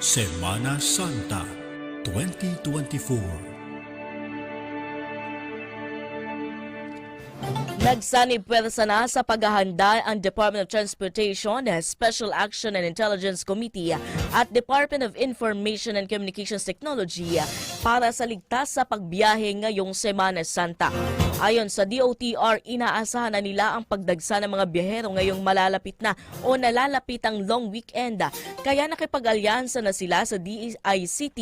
Semana Santa 2024 Nagsanib pwersa na sa paghahanda ang Department of Transportation, Special Action and Intelligence Committee at Department of Information and Communications Technology para sa ligtas sa pagbiyahe ngayong Semana Santa. Ayon sa DOTR, inaasahan na nila ang pagdagsa ng mga biyahero ngayong malalapit na o nalalapit ang long weekend. Kaya nakipag-alyansa na sila sa DICT,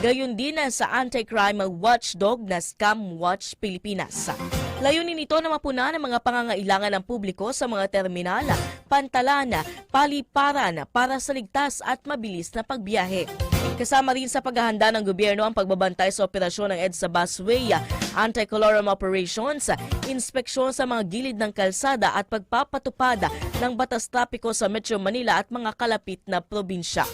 gayon din sa anti-crime watchdog na Scam Watch Pilipinas. Layunin nito na mapunan ang mga pangangailangan ng publiko sa mga terminal, pantalana, paliparan para sa ligtas at mabilis na pagbiyahe. Kasama rin sa paghahanda ng gobyerno ang pagbabantay sa operasyon ng EDSA busway, anti-colorum operations, inspeksyon sa mga gilid ng kalsada at pagpapatupad ng batas trapiko sa Metro Manila at mga kalapit na probinsya.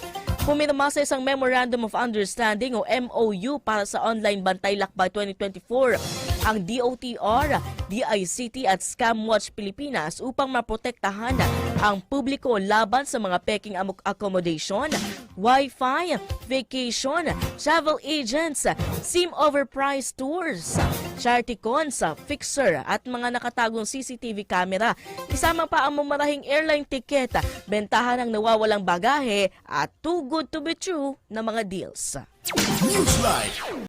Pumirma sa isang Memorandum of Understanding o MOU para sa online Bantay Lakbay 2024 ang DOTR, DICT at Scamwatch Pilipinas upang maprotektahan ang publiko laban sa mga peking accommodation, Wi-Fi, vacation, travel agents, SIM overpriced tours, charity cons, fixer at mga nakatagong CCTV camera. Isama pa ang mamarahing airline ticket, bentahan ng nawawalang bagahe at too good to be true na mga deals. Newsline